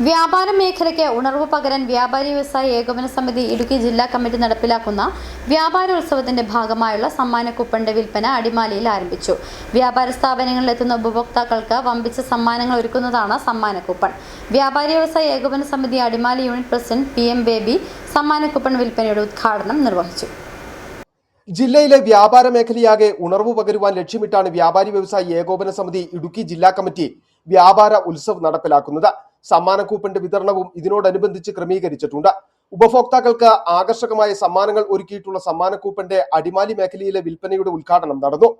വ്യാപാര മേഖലയ്ക്ക് ഉണർവ് പകരാൻ വ്യാപാരി വ്യവസായ ഏകോപന സമിതി ഇടുക്കി ജില്ലാ കമ്മിറ്റി നടപ്പിലാക്കുന്ന വ്യാപാരോത്സവത്തിന്റെ ഭാഗമായുള്ള സമ്മാന കൂപ്പണിന്റെ വിൽപ്പന അടിമാലിയിൽ ആരംഭിച്ചു. വ്യാപാര സ്ഥാപനങ്ങളിൽ എത്തുന്ന ഉപഭോക്താക്കൾക്ക് വമ്പിച്ച സമ്മാനങ്ങൾ ഒരുക്കുന്നതാണ് സമ്മാന കൂപ്പൺ. വ്യാപാരി വ്യവസായ ഏകോപന സമിതി Adimali unit president P M Baby സമ്മാന കൂപ്പൺ വിൽപ്പനയുടെ ഉദ്ഘാടനം നിർവഹിച്ചു. ജില്ലയിലെ വ്യാപാര മേഖലയാകെ ഉണർവ് പകരുവാൻ ലക്ഷ്യമിട്ടാണ് വ്യാപാരി വ്യവസായ ഏകോപന സമിതി ഇടുക്കി ജില്ലാ കമ്മിറ്റി വ്യാപാര ഉത്സവ് നടപ്പിലാക്കുന്നത്. സമ്മാന കൂപ്പന്റെ വിതരണവും ഇതിനോടനുബന്ധിച്ച് ക്രമീകരിച്ചിട്ടുണ്ട്. ഉപഭോക്താക്കൾക്ക് ആകർഷകമായ സമ്മാനങ്ങൾ ഒരുക്കിയിട്ടുള്ള സമ്മാന കൂപ്പന്റെ അടിമാലി മേഖലയിലെ വിൽപ്പനയുടെ ഉദ്ഘാടനം നടന്നു.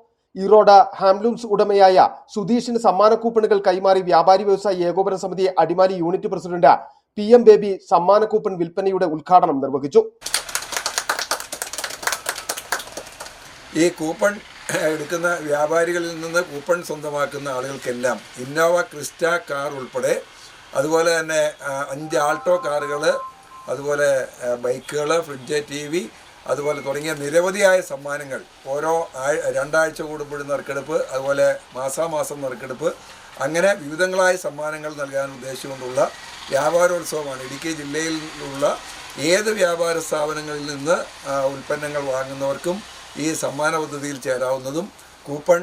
ഈറോഡ് ഹാംലൂംസ് ഉടമയായ സുധീഷിന് സമ്മാന കൂപ്പണുകൾ കൈമാറി വ്യാപാരി വ്യവസായി ഏകോപന സമിതി Adimali unit president P M Baby സമ്മാന കൂപ്പൺ വിൽപ്പനയുടെ ഉദ്ഘാടനം നിർവഹിച്ചു. ഈ കൂപ്പൺ എടുക്കുന്ന വ്യാപാരികളിൽ നിന്ന് കൂപ്പൺ സ്വന്തമാക്കുന്ന ആളുകൾക്കെല്ലാം ഇന്നോവ ക്രിസ്റ്റ കാർ ഉൾപ്പെടെ അതുപോലെ തന്നെ അഞ്ച് ആൾട്ടോ കാറുകൾ അതുപോലെ ബൈക്കുകൾ ഫ്രിഡ്ജ് ടി വി അതുപോലെ തുടങ്ങിയ നിരവധിയായ സമ്മാനങ്ങൾ. ഓരോ രണ്ടാഴ്ച കൂടുമ്പോഴും നറുക്കെടുപ്പ് അതുപോലെ മാസാമാസം നറുക്കെടുപ്പ്. അങ്ങനെ വിവിധങ്ങളായ സമ്മാനങ്ങൾ നൽകാൻ ഉദ്ദേശിച്ചുകൊണ്ടുള്ള വ്യാപാരോത്സവമാണ്. ഇടുക്കി ജില്ലയിലുള്ള ഏത് വ്യാപാര സ്ഥാപനങ്ങളിൽ നിന്ന് ഉൽപ്പന്നങ്ങൾ വാങ്ങുന്നവർക്കും ഈ സമ്മാന പദ്ധതിയിൽ ചേരാവുന്നതും കൂപ്പൺ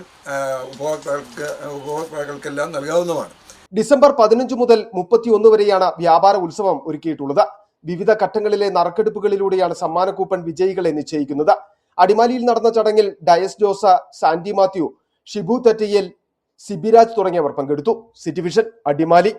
ഉപഭോക്താക്കൾക്ക് ഉപഭോക്താക്കൾക്കെല്ലാം നൽകാവുന്നതുമാണ്. ഡിസംബർ പതിനഞ്ച് മുതൽ മുപ്പത്തിയൊന്ന് വരെയാണ് വ്യാപാര ഉത്സവം ഒരുക്കിയിട്ടുള്ളത്. വിവിധ ഘട്ടങ്ങളിലെ നറുക്കെടുപ്പുകളിലൂടെയാണ് സമ്മാന കൂപ്പൺ വിജയികളെ നിശ്ചയിക്കുന്നത്. അടിമാലിയിൽ നടന്ന ചടങ്ങിൽ ഡയസ് ജോസ സാന്റി മാത്യു ഷിബു തെറ്റയിൽ സിബിരാജ് തുടങ്ങിയവർ പങ്കെടുത്തു. സിറ്റിവിഷൻ അടിമാലി.